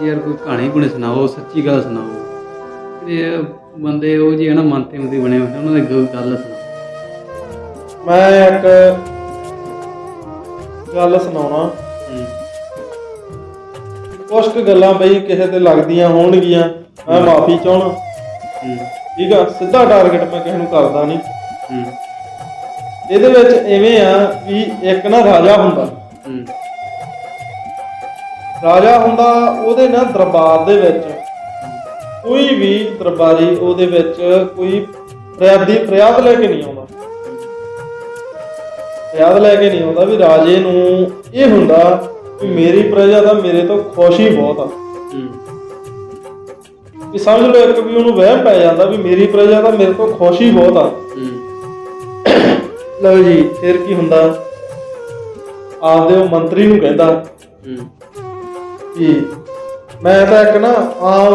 ਵੀ ਯਾਰ ਕੋਈ ਕਹਾਣੀ ਗੁਣੇ ਸੁਣਾਓ ਸੱਚੀ ਗੱਲ ਸੁਣਾਓ। ਇਹ ਬੰਦੇ ਉਹ ਜੀ ਹਨਾ ਮਨ ਤੇ ਉਹਦੀ ਬਣੇ ਹੋਏ ਨੇ, ਉਹਨਾਂ ਦੀ ਗੱਲ ਗੱਲ ਸੁਣਾਓ। ਮੈਂ ਇੱਕ ਗੱਲ ਸੁਣਾਉਣਾ। ਹੂੰ। ਕੁਝ ਕੁ ਗੱਲਾਂ ਬਈ ਕਿਸੇ ਤੇ ਲੱਗਦੀਆਂ ਹੋਣਗੀਆਂ ਮੈਂ ਮਾਫੀ ਚਾਹਣਾ ਹੂੰ। ਠੀਕ ਆ ਸਿੱਧਾ ਟਾਰਗੇਟ ਮੈਂ ਕਿਸੇ ਨੂੰ ਕਰਦਾ ਨਹੀਂ। ਹੂੰ। ਇਹਦੇ ਵਿੱਚ ਐਵੇਂ ਆ ਵੀ ਇੱਕ ਨਾ ਰਾਜਾ ਹੁੰਦਾ। ਹੂੰ। ਰਾਜਾ ਹੁੰਦਾ ਉਹਦੇ ਨਾ ਦਰਬਾਰ ਦੇ ਵਿੱਚ। ਕੋਈ ਵੀ ਦਰਬਾਰੀ ਉਹਦੇ ਵਿੱਚ ਕੋਈ ਫਰਿਆਦੀ ਫਰਿਆਦ ਲੈ ਕੇ ਨਹੀਂ ਆਉਂਦਾ। ਫਰਿਆਦ ਲੈ ਕੇ ਨਹੀਂ ਆਉਂਦਾ ਵੀ ਰਾਜੇ ਨੂੰ ਇਹ ਹੁੰਦਾ ਵੀ ਮੇਰੀ ਪ੍ਰਜਾ ਦਾ ਮੇਰੇ ਤੋਂ ਖੁਸ਼ ਬਹੁਤ ਆ। ਵੀ ਸਮਝ ਲਓ ਇੱਕ ਵੀ ਉਹਨੂੰ ਵਹਿਮ ਪੈ ਜਾਂਦਾ ਵੀ ਮੇਰੀ ਪ੍ਰਜਾ ਦਾ ਮੇਰੇ ਤੋਂ ਖੁਸ਼ ਬਹੁਤ ਆ। ਲਓ ਜੀ ਫਿਰ ਕੀ ਹੁੰਦਾ? ਆਪਦੇ ਉਹ ਮੰਤਰੀ ਨੂੰ ਕਹਿੰਦਾ ਕਿ ਮੈਂ ਤਾਂ ਇੱਕ ਨਾ ਆਮ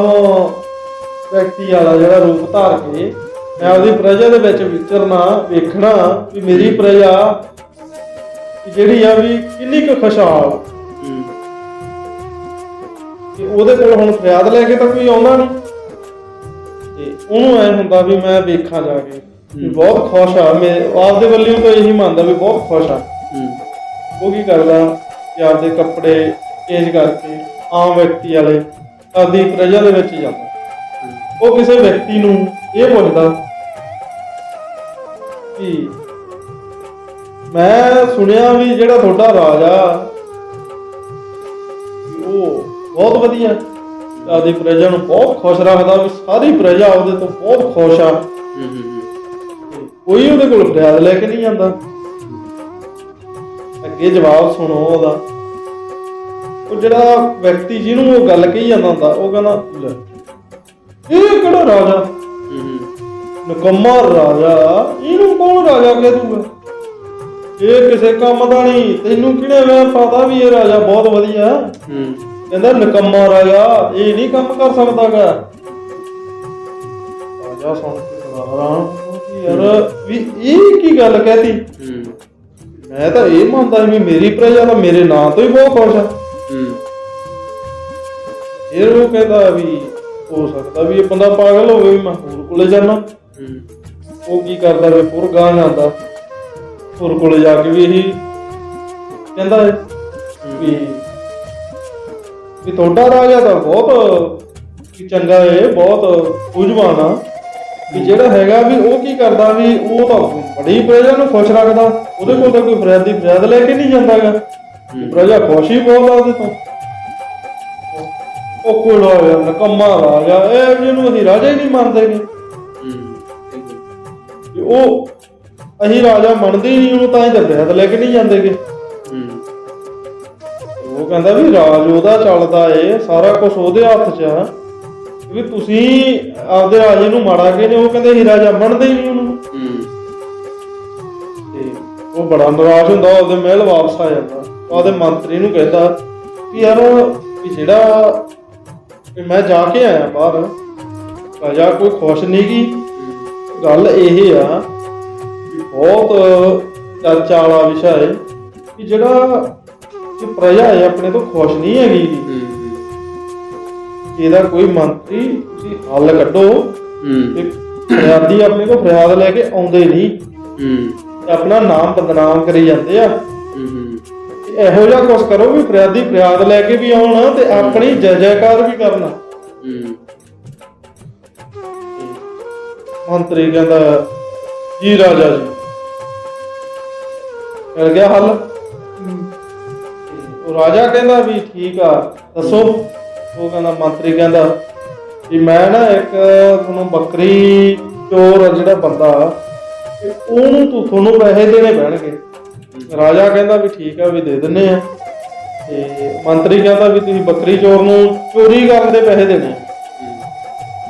ਵਿਅਕਤੀ ਵਾਲਾ ਜਿਹੜਾ ਰੂਪ ਧਾਰ ਕੇ ਮੈਂ ਆਪਦੀ ਪ੍ਰਜਾ ਦੇ ਵਿੱਚ ਵਿਚਰਨਾ ਵੇਖਣਾ ਵੀ ਮੇਰੀ ਪ੍ਰਜਾ ਕਿ ਜਿਹੜੀ ਆ ਵੀ ਕਿੰਨੀ ਕੁ ਖੁਸ਼ਹਾਲ। ਕਿ ਉਹਦੇ ਕੋਲ ਹੁਣ ਫਰਿਆਦ ਲੈ ਕੇ ਤਾਂ ਕੋਈ ਆਉਂਦਾ ਨਹੀਂ। ਤੇ ਉਹਨੂੰ ਐ ਹੁੰਦਾ ਵੀ ਮੈਂ ਵੇਖਾਂ ਜਾ ਕੇ ਵੀ ਬਹੁਤ ਖੁਸ਼ ਆ। ਮੈਂ ਆਪਦੇ ਵੱਲੋਂ ਤਾਂ ਇਹੀ ਮੰਨਦਾ ਵੀ ਬਹੁਤ ਖੁਸ਼ ਆ। ਉਹ ਕੀ ਕਰਦਾ ਕਿ ਆਪਦੇ ਕੱਪੜੇ ਚੇਂਜ ਕਰਕੇ ਆਮ ਵਿਅਕਤੀ ਵਾਲੇ ਆਪਦੀ ਪ੍ਰਜਾ ਦੇ ਵਿੱਚ ਜਾਂਦਾ ਉਹ ਕਿਸੇ ਵਿਅਕਤੀ ਨੂੰ ਇਹ ਪੁੱਛਦਾ ਕਿ ਮੈਂ ਸੁਣਿਆ ਵੀ ਜਿਹੜਾ ਤੁਹਾਡਾ ਰਾਜਾ ਕਿ ਉਹ ਬਹੁਤ ਵਧੀਆ। ਆਪਦੀ ਪ੍ਰਜਾ ਨੂੰ ਬਹੁਤ ਖੁਸ਼ ਰੱਖਦਾ ਵੀ ਸਾਰੀ ਪ੍ਰਜਾ ਉਹਦੇ ਤੋਂ ਬਹੁਤ ਖੁਸ਼ ਆ। ਕੋਈ ਉਹਦੇ ਕੋਲ ਫਰਿਆਦ ਲੈ ਕੇ ਨਹੀਂ ਜਾਂਦਾ। ਅੱਗੇ ਜਵਾਬ ਸੁਣੋ ਉਹਦਾ। ਉਹ ਜਿਹੜਾ ਵਿਅਕਤੀ ਜਿਹਨੂੰ ਉਹ ਗੱਲ ਕਹੀ ਜਾਂਦਾ ਹੁੰਦਾ ਉਹ ਕਹਿੰਦਾ ਲੈ ਇਹ ਕਿਹੜਾ ਰਾਜਾ? ਹੂੰ। ਹੂੰ ਨਕਮਾ ਰਾਜਾ ਇਹਨੂੰ ਕੌਣ ਰਾਜਾ ਕਹਿ ਦੂਗਾ? ਇਹ ਕਿਸੇ ਕੰਮ ਦਾ ਨਹੀਂ ਤੈਨੂੰ ਕਿਹਨੇ ਵੇ ਪਤਾ ਵੀ ਇਹ ਰਾਜਾ ਬਹੁਤ ਵਧੀਆ? ਹੂੰ। ਕਹਿੰਦਾ ਨਕਮਾ ਰਾਜਾ ਇਹ ਨਹੀਂ ਕੰਮ ਕਰ ਸਕਦਾਗਾ। ਰਾਜਾ ਸੁਣ ਕੇ ਹੈਰਾਨ ਕਿ ਯਾਰ ਵੀ ਇਹ ਕੀ ਗੱਲ ਕਹਿਤੀ? ਹੂੰ। ਮੈਂ ਤਾਂ ਇਹ ਮੰਨਦਾ ਸੀ ਵੀ ਮੇਰੀ ਪ੍ਰਜਾ ਤਾਂ ਮੇਰੇ ਨਾਂ ਤੋਂ ਹੀ ਬਹੁਤ ਖੁਸ਼ ਆ। ਹੂੰ। ਫਿਰ ਉਹ ਕਹਿੰਦਾ ਵੀ ਹੋ ਸਕਦਾ ਵੀ ਇਹ ਬੰਦਾ ਪਾਗਲ ਹੋਵੇ ਵੀ ਮੈਂ ਹੋਰ ਕੋਲੇ ਜਾਣਾ ਹੂੰ। ਉਹ ਕੀ ਕਰਦਾ ਵੀ ਪੁਰ ਗਾਂ ਜਾਂਦਾ। ਪੁਰ ਕੋਲੇ ਜਾ ਕੇ ਵੀ ਇਹੀ ਕਹਿੰਦਾ ਹੈ। ਵੀ ਵੀ ਤੁਹਾਡਾ ਰਾਜਾ ਤਾਂ ਬਹੁਤ ਕੀ ਚੰਗਾ ਹੈ ਬਹੁਤ ਸੂਝਵਾਨ ਆ। ਵੀ ਜਿਹੜਾ ਹੈਗਾ ਵੀ ਉਹ ਕੀ ਕਰਦਾ ਵੀ ਉਹ ਤਾਂ ਬੜੀ ਪ੍ਰਜਾ ਨੂੰ ਖੁਸ਼ ਰੱਖਦਾ। ਉਹਦੇ ਕੋਲ ਤਾਂ ਕੋਈ ਫਰਿਆਦੀ ਫਰਿਆਦ ਲੈ ਕੇ ਨਹੀਂ ਜਾਂਦਾਗਾ। ਪ੍ਰਜਾ ਖੁਸ਼ ਹੀ ਬਹੁਤ ਆ ਉਹਦੇ ਤੋਂ। ਉਹ ਕੋਲ ਆਇਆ ਨਕਮਾ ਰਾਜਾ ਇਹ ਜਿਹਨੂੰ ਅਸੀਂ ਰਾਜਾ ਹੀ ਨਹੀਂ ਠੀਕ ਹੈ। ਵੀ ਉਹ ਅਸੀਂ ਰਾਜਾ ਮੰਨਦੇ ਹੀ ਨਹੀਂ ਉਹਨੂੰ ਤਾਂ ਹੀ ਤਾਂ ਫਰਿਆਦ ਲੈ ਕੇ ਨਹੀਂ ਜਾਂਦੇਗੇ ਹੂੰ ਉਹ ਕਹਿੰਦਾ ਵੀ ਰਾਜ ਉਹਦਾ ਚੱਲਦਾ ਏ ਸਾਰਾ ਕੁਝ ਉਹਦੇ ਹੱਥ 'ਚ ਆ। ਵੀ ਤੁਸੀਂ ਆਪਦੇ ਰਾਜੇ ਨੂੰ ਮਾੜਾ ਕਹਿੰਦੇ ਉਹ ਕਹਿੰਦੇ ਅਸੀਂ ਰਾਜਾ ਮੰਨਦੇ ਹੀ ਨਹੀਂ ਉਹਨੂੰ। ਹੂੰ। ਤੇ ਉਹ ਬੜਾ ਨਾਰਾਜ਼ ਹੁੰਦਾ ਉਹਦੇ ਮਹਿਲ ਵਾਪਸ ਆ ਜਾਂਦਾ। ਉਹਦੇ ਮੰਤਰੀ ਨੂੰ ਕਹਿੰਦਾ ਕਿ ਯਾਰ ਵੀ ਜਿਹੜਾ ਵੀ ਮੈਂ ਜਾ ਕੇ ਆਇਆ ਬਾਹਰ ਰਾਜਾ ਕੋਈ ਖੁਸ਼ ਨਹੀਂ ਗੀ। ਗੱਲ ਇਹ ਆ ਕਿ ਬਹੁਤ ਚਰਚਾ ਵਾਲਾ ਵਿਸ਼ਾ ਹੈ ਕਿ ਜਿਹੜਾ ਕਿ ਪ੍ਰਜਾ ਹੈ ਆਪਣੇ ਤੋਂ ਖੁਸ਼ ਨਹੀਂ ਹੈਗੀ। ਇਹਦਾ ਕੋਈ ਮੰਤਰੀ ਤੁਸੀਂ ਹੱਲ ਕੱਢੋ। ਹੂੰ। ਤੇ ਫਰਿਆਦੀ ਆਪਣੇ ਕੋਲ ਫਰਿਆਦ ਲੈ ਕੇ ਆਉਂਦੇ ਨਹੀਂ ਹੂੰ। ਤੇ ਆਪਣਾ ਨਾਮ ਬਦਨਾਮ ਕਰੀ ਜਾਂਦੇ ਆ। ਤੇ ਇਹੋ ਜਿਹਾ ਕੁਝ ਕਰੋ ਵੀ ਫਰਿਆਦੀ ਫਰਿਆਦ ਲੈ ਕੇ ਵੀ ਆਉਣ ਤੇ ਆਪਣੀ ਜੈ ਜੈਕਾਰ ਵੀ ਕਰਨਾ। ਹੂੰ। ਮੰਤਰੀ ਕਹਿੰਦਾ ਜੀ ਰਾਜਾ ਜੀ ਕਰ ਗਿਆ ਹੱਲ? ਉਹ ਰਾਜਾ ਕਹਿੰਦਾ ਵੀ ਠੀਕ ਆ ਦੱਸੋ। ਉਹ ਕਹਿੰਦਾ ਮੰਤਰੀ ਕਹਿੰਦਾ ਵੀ ਮੈਂ ਨਾ ਇੱਕ ਤੁਹਾਨੂੰ ਬੱਕਰੀ ਚੋਰ ਜਿਹੜਾ ਬੰਦਾ ਉਹਨੂੰ ਤੂੰ ਤੁਹਾਨੂੰ ਪੈਸੇ ਦੇਣੇ ਪੈਣਗੇ। ਰਾਜਾ ਕਹਿੰਦਾ ਵੀ ਠੀਕ ਆ, ਵੀ ਦੇ ਦਿੰਨੇ ਆ। ਤੇ ਮੰਤਰੀ ਕਹਿੰਦਾ ਵੀ ਤੁਸੀਂ ਬੱਕਰੀ ਚੋਰ ਨੂੰ ਚੋਰੀ ਕਰਨ ਦੇ ਪੈਸੇ ਦੇਣੇ ਆ।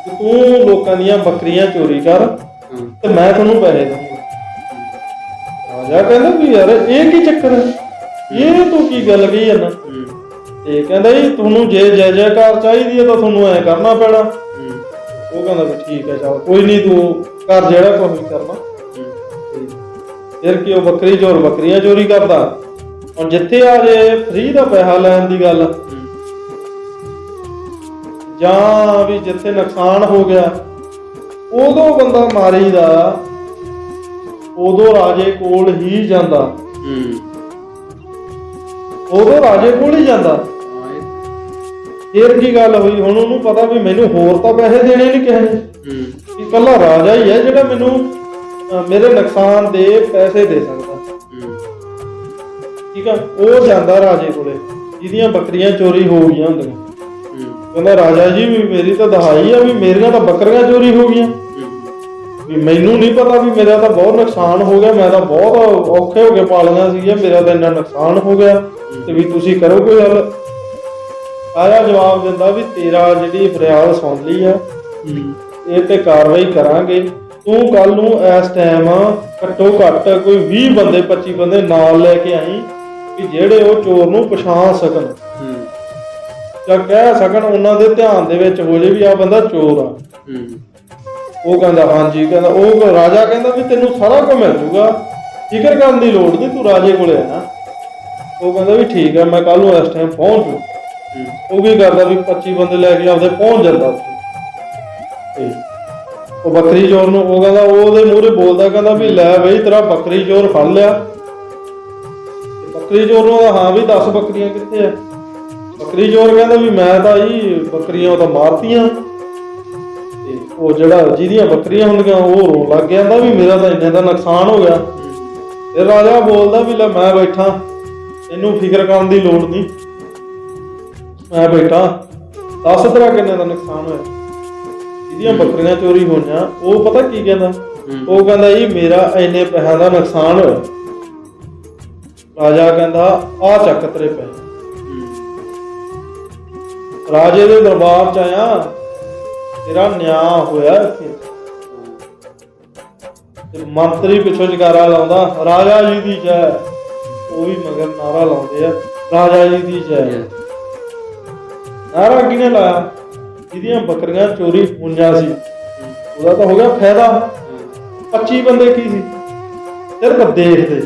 ਤੂੰ ਲੋਕਾਂ ਦੀਆਂ ਬੱਕਰੀਆਂ ਚੋਰੀ ਕਰ ਤੇ ਮੈਂ ਤੁਹਾਨੂੰ ਪੈਸੇ ਦਊਂਗਾ ਰਾਜਾ ਕਹਿੰਦਾ ਵੀ ਯਾਰ ਇਹ ਕੀ ਚੱਕਰ ਹੈ ਇਹ ਤੂੰ ਕੀ ਗੱਲ ਕਹੀ ਜਾਂਦਾ? ਹੂੰ ਤੇ ਕਹਿੰਦਾ ਜੀ, ਤੁਹਾਨੂੰ ਜੇ ਜੈ ਜੈਕਾਰ ਚਾਹੀਦੀ ਹੈ ਤਾਂ ਤੁਹਾਨੂੰ ਐ ਕਰਨਾ ਪੈਣਾ। ਉਹ ਕਹਿੰਦਾ ਵੀ ਠੀਕ ਹੈ ਚਲ ਕੋਈ ਨਹੀਂ ਤੂੰ ਕਰ ਜਿਹੜਾ ਕੁਝ ਵੀ ਕਰਨਾ। ਫਿਰ ਕੀ ਉਹ ਬੱਕਰੀ ਚੋਰ ਬੱਕਰੀਆਂ ਚੋਰੀ ਕਰਦਾ? ਹੁਣ ਜਿੱਥੇ ਆ ਜੇ ਫ੍ਰੀ ਦਾ ਪੈਸਾ ਲੈਣ ਦੀ ਗੱਲ। ਜਾਂ ਵੀ ਜਿੱਥੇ ਨੁਕਸਾਨ ਹੋ ਗਿਆ ਉਦੋਂ ਬੰਦਾ ਮਾਰੀ ਦਾ ਉਦੋਂ ਰਾਜੇ ਕੋਲ ਹੀ ਜਾਂਦਾ। ਹੂੰ। ਉਦੋਂ ਰਾਜੇ ਕੋਲ ਹੀ ਜਾਂਦਾ। ਫੇਰ ਕੀ ਗੱਲ ਹੋਈ? ਹੁਣ ਉਹਨੂੰ ਪਤਾ ਵੀ ਮੈਨੂੰ ਹੋਰ ਤਾਂ ਪੈਸੇ ਦੇਣੇ ਨਹੀਂ ਕਿਸੇ ਨੇ। ਹੂੰ। ਕਿ ਇਕੱਲਾ ਰਾਜਾ ਹੀ ਹੈ ਜਿਹੜਾ ਮੈਨੂੰ ਮੇਰੇ ਨੁਕਸਾਨ ਦੇ ਪੈਸੇ ਦੇ ਸਕਦਾ। ਠੀਕ ਆ? ਉਹ ਜਾਂਦਾ ਰਾਜੇ ਕੋਲੇ ਜਿਹਦੀਆਂ ਬੱਕਰੀਆਂ ਚੋਰੀ ਹੋ ਗਈਆਂ ਹੁੰਦੀਆਂ। ਕਹਿੰਦਾ ਰਾਜਾ ਜੀ ਵੀ ਮੇਰੀ ਤਾਂ ਦਹਾਈ ਆ ਵੀ ਮੇਰੀਆਂ ਤਾਂ ਬੱਕਰੀਆਂ ਚੋਰੀ ਹੋ ਗਈਆਂ। ਵੀ ਮੈਨੂੰ ਨਹੀਂ ਪਤਾ ਵੀ ਮੇਰਾ ਤਾਂ ਬਹੁਤ ਨੁਕਸਾਨ ਹੋ ਗਿਆ ਮੈਂ ਤਾਂ ਬਹੁਤ ਔਖੇ ਹੋ ਕੇ ਪਾਲੀਆਂ ਸੀਗੀਆਂ ਮੇਰਾ ਤਾਂ ਇੰਨਾ ਨੁਕਸਾਨ ਹੋ ਗਿਆ ਤੇ ਵੀ ਤੁਸੀਂ ਕਰੋ ਕੋਈ ਹੱਲ। ਆਇਆ ਜਵਾਬ ਦਿੰਦਾ ਵੀ ਤੇਰਾ ਜਿਹੜੀ ਫਰਿਆਦ ਸੁਣ ਲਈ ਆ ਇਹ ਤੇ ਕਾਰਵਾਈ ਕਰਾਂਗੇ। ਤੂੰ ਕੱਲ ਨੂੰ ਇਸ ਟਾਈਮ ਘੱਟੋ ਘੱਟ ਕੋਈ 20 ਬੰਦੇ 25 ਬੰਦੇ ਨਾਲ ਲੈ ਕੇ ਆਈ ਕਿ ਜਿਹੜੇ ਉਹ ਚੋਰ ਨੂੰ ਪਛਾਣ ਸਕਣ। ਜਾਂ ਕਹਿ ਸਕਣ ਉਹਨਾਂ ਦੇ ਧਿਆਨ ਦੇ ਵਿੱਚ ਹੋ ਜੇ ਵੀ ਆ ਬੰਦਾ ਚੋਰ ਆ। ਹੂੰ। ਉਹ ਕਹਿੰਦਾ ਹਾਂਜੀ ਕਹਿੰਦਾ ਉਹ ਰਾਜਾ ਕਹਿੰਦਾ ਵੀ ਤੈਨੂੰ ਸਾਰਾ ਕੁਝ ਮਿਲ ਜੂਗਾ। ਫਿਕਰ ਕਰਨ ਦੀ ਲੋੜ ਨਹੀਂ ਤੂੰ ਰਾਜੇ ਕੋਲੇ ਆ ਨਾ। ਉਹ ਕਹਿੰਦਾ ਵੀ ਠੀਕ ਹੈ ਮੈਂ ਕੱਲ ਨੂੰ ਇਸ ਟਾਈਮ ਪਹੁੰਚ ਜੂ ਉਹ ਵੀ ਕਰਦਾ ਵੀ 25 ਬੰਦੇ ਲੈ ਕੇ ਆਪਦੇ ਪਹੁੰਚ ਜਾਂਦਾ ਤੇ ਉਹ ਬੱਕਰੀ ਚੋਰ ਨੂੰ ਉਹ ਕਹਿੰਦਾ ਉਹ ਉਹਦੇ ਮੂਹਰੇ ਬੋਲਦਾ ਕਹਿੰਦਾ ਵੀ ਲੈ ਬਈ ਤੇਰਾ ਬੱਕਰੀ ਚੋਰ ਫੜ ਲਿਆ। ਤੇ ਬੱਕਰੀ ਚੋਰ ਨੂੰ ਕਹਿੰਦਾ, ਹਾਂ ਵੀ 10 ਬੱਕਰੀਆਂ ਕਿੱਥੇ ਆ? ਬੱਕਰੀ ਚੋਰ ਕਹਿੰਦਾ ਵੀ ਮੈਂ ਤਾਂ ਜੀ ਬੱਕਰੀਆਂ ਉਹ ਤਾਂ ਮਾਰਤੀਆਂ। ਤੇ ਉਹ ਜਿਹੜਾ ਜਿਹਦੀਆਂ ਬੱਕਰੀਆਂ ਹੁੰਦੀਆਂ ਉਹ ਰੋਣ ਲੱਗ ਗਿਆ ਕਹਿੰਦਾ ਵੀ ਮੇਰਾ ਤਾਂ ਇੰਨੇ ਦਾ ਨੁਕਸਾਨ ਹੋ ਗਿਆ। ਤੇ ਰਾਜਾ ਬੋਲਦਾ ਵੀ ਲੈ ਮੈਂ ਬੈਠਾ ਇਹਨੂੰ ਫਿਕਰ ਕਰਨ ਦੀ ਲੋੜ ਨਹੀਂ। ਮੈਂ ਬੈਠਾ ਦੱਸ ਤੇਰਾ ਕਿੰਨੇ ਦਾ ਨੁਕਸਾਨ ਹੋਇਆ? ਜਿਹਦੀਆਂ ਬੱਕਰੀਆਂ ਚੋਰੀ ਹੋਈਆਂ ਉਹ ਪਤਾ ਕੀ ਕਹਿੰਦਾ? ਉਹ ਕਹਿੰਦਾ ਜੀ ਮੇਰਾ ਇੰਨੇ ਪੈਸਿਆਂ ਦਾ ਨੁਕਸਾਨ ਹੋਇਆ। ਰਾਜਾ ਕਹਿੰਦਾ ਆ ਚੱਕ ਤੇਰੇ ਪੈਸੇ। ਰਾਜੇ ਦੇ ਦਰਬਾਰ ਚ ਆਇਆ ਤੇਰਾ ਨਿਆਂ ਹੋਇਆ ਇੱਥੇ। ਤੇ ਮੰਤਰੀ ਪਿੱਛੋਂ ਜਕਾਰਾ ਲਾਉਂਦਾ ਰਾਜਾ ਜੀ ਦੀ ਜੈ। ਉਹ ਵੀ ਮਗਰ ਨਾਰਾ ਲਾਉਂਦੇ ਆ ਰਾਜਾ ਜੀ ਦੀ ਜੈ। ਨਾਰਾ ਕਿਹਨੇ ਲਾਇਆ? ਜਿਹਦੀਆਂ ਬੱਕਰੀਆਂ ਚੋਰੀ ਹੋਈਆਂ ਸੀ ਉਹਦਾ ਤਾਂ ਹੋ ਗਿਆ ਫਾਇਦਾ। 25 ਬੰਦੇ ਕੀ ਸੀ? ਸਿਰਫ ਦੇਖਦੇ।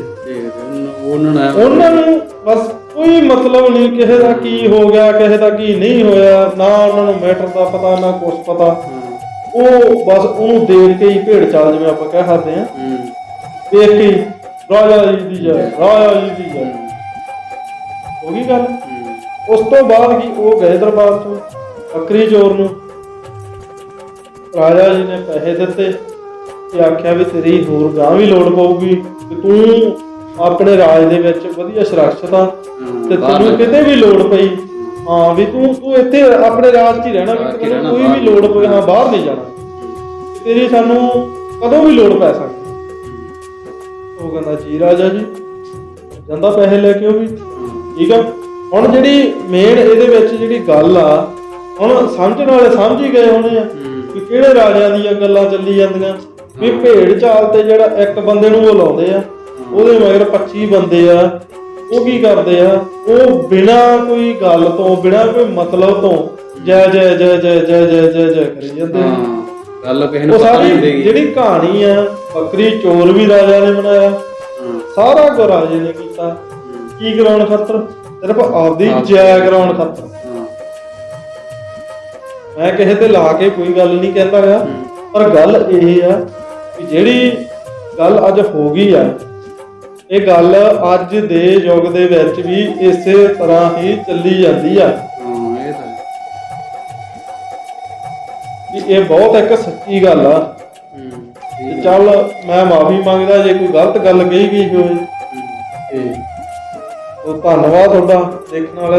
ਉਹਨਾਂ ਨੇ ਉਹਨਾਂ ਨੂੰ ਬਸ ਕੋਈ ਮਤਲਬ ਨਹੀਂ ਕਿਸੇ ਦਾ ਕੀ ਹੋ ਗਿਆ ਕਿਸੇ ਦਾ ਕੀ ਨਹੀਂ ਹੋਇਆ ਨਾ ਉਹਨਾਂ ਨੂੰ ਮੈਟਰ ਦਾ ਪਤਾ ਨਾ ਕੁਛ ਪਤਾ। ਉਹ ਬਸ ਉਹਨੂੰ ਦੇਖ ਕੇ ਹੀ ਭੇੜ ਚਾਲ ਜਿਵੇਂ ਆਪਾਂ ਕਹਿ ਸਕਦੇ ਹੂੰ। ਦੇਖ ਕੇ ਰਾਜਾ ਜੀ ਦੀ ਜੈ ਰਾਜਾ ਜੀ ਦੀ ਜੈ। ਹੋ। ਗਈ ਗੱਲ? ਉਸ ਤੋਂ ਬਾਅਦ ਕੀ ਉਹ ਗਏ ਦਰਬਾਰ ਤੋਂ ਬੱਕਰੀ ਚੋਰ ਨੂੰ। ਰਾਜਾ ਜੀ ਨੇ ਪੈਸੇ ਦਿੱਤੇ ਤੇ ਆਖਿਆ ਵੀ ਤੇਰੀ ਹੋਰ ਗਾਂ ਵੀ ਲੋੜ ਪਊਗੀ ਤੇ ਤੂੰ ਆਪਣੇ ਰਾਜ ਦੇ ਵਿੱਚ ਵਧੀਆ ਸੁਰੱਖਿਅਤ ਆ ਤੇ ਤੈਨੂੰ ਕਿਤੇ ਵੀ ਲੋੜ ਪਈ। ਹਾਂ ਵੀ ਤੂੰ ਤੂੰ ਇੱਥੇ ਆਪਣੇ ਰਾਜ 'ਚ ਹੀ ਰਹਿਣਾ ਵੀ ਤੈਨੂੰ ਕੋਈ ਵੀ ਲੋੜ ਪਈ ਹਾਂ ਬਾਹਰ ਨਹੀਂ ਜਾਣਾ। ਤੇਰੀ ਸਾਨੂੰ ਕਦੋਂ ਵੀ ਲੋੜ ਪੈ ਸਕਦੀ ਉਹ ਕਹਿੰਦਾ ਜੀ ਰਾਜਾ ਜੀ ਜਾਂਦਾ ਪੈਸੇ ਲੈ ਕੇ ਉਹ ਵੀ। ਠੀਕ ਆ ਹੁਣ ਜਿਹੜੀ ਮੇਨ ਇਹਦੇ ਵਿੱਚ ਜਿਹੜੀ ਗੱਲ ਆ ਹੁਣ ਸਮਝਣ ਵਾਲੇ ਸਮਝ ਹੀ ਗਏ ਹੋਣੇ ਆ ਕਿ ਕਿਹੜੇ ਰਾਜਿਆਂ ਦੀਆਂ ਗੱਲਾਂ ਚੱਲੀ ਜਾਂਦੀਆਂ। ਵੀ ਭੇਡ ਚਾਲ ਤੇ ਜਿਹੜਾ ਇੱਕ ਬੰਦੇ ਨੂੰ ਉਹ ਲਾਉਂਦੇ ਆ ਉਹਦੇ ਮਗਰ 25 ਬੰਦੇ ਆ ਉਹ ਕੀ ਕਰਦੇ ਆ ਉਹ ਬਿਨਾ ਕੋਈ ਗੱਲ ਤੋਂ ਬਿਨਾ ਕੋਈ ਮਤਲਬ ਤੋਂ ਜੈ ਜੈ ਜੈ ਜੈ ਜੈ ਜੈ ਜੈ ਜੈ ਕਰੀ ਜਾਂਦੇ ਆ। ਗੱਲ ਕਿਸੇ ਨੂੰ ਪਤਾ ਨਹੀਂ ਹੁੰਦੀ। ਜਿਹੜੀ ਕਹਾਣੀ ਆ ਬੱਕਰੀ ਚੋਰ ਵੀ ਰਾਜਾ ਨੇ ਬਣਾਇਆ। ਸਾਰਾ ਕੁਝ ਰਾਜੇ ਨੇ ਕੀਤਾ। ਕੀ ਕਰਾਉਣ ਖਾਤਰ? ਸਿਰਫ ਆਪਦੀ ਜੈ ਕਰਾਉਣ ਖਾਤਰ। ਮੈਂ ਕਿਸੇ ਤੇ ਲਾ ਕੇ ਕੋਈ ਗੱਲ ਨਹੀਂ ਕਹਿੰਦਾ ਗਾ। ਪਰ ਗੱਲ ਇਹ ਆ ਕਿ ਜਿਹੜੀ ਗੱਲ ਅੱਜ ਹੋ ਗਈ ਆ ਇਹ ਗੱਲ ਅੱਜ ਦੇ ਯੁੱਗ ਦੇ ਵਿੱਚ ਵੀ ਇਸੇ ਤਰ੍ਹਾਂ ਹੀ ਚੱਲੀ ਜਾਂਦੀ ਆ। ਹਾਂ ਇਹ ਤਾਂ ਇਹ ਬਹੁਤ ਇੱਕ ਸੱਚੀ ਗੱਲ ਆ। ਤੇ ਚੱਲ ਮੈਂ ਮਾਫੀ ਮੰਗਦਾ ਜੇ ਕੋਈ ਗਲਤ ਗੱਲ ਕਹੀ ਗਈ ਹੋਵੇ। ਤੇ ਉਹ ਧੰਨਵਾਦ ਤੁਹਾਡਾ ਦੇਖਣ ਵਾਲਿਆਂ ਦਾ।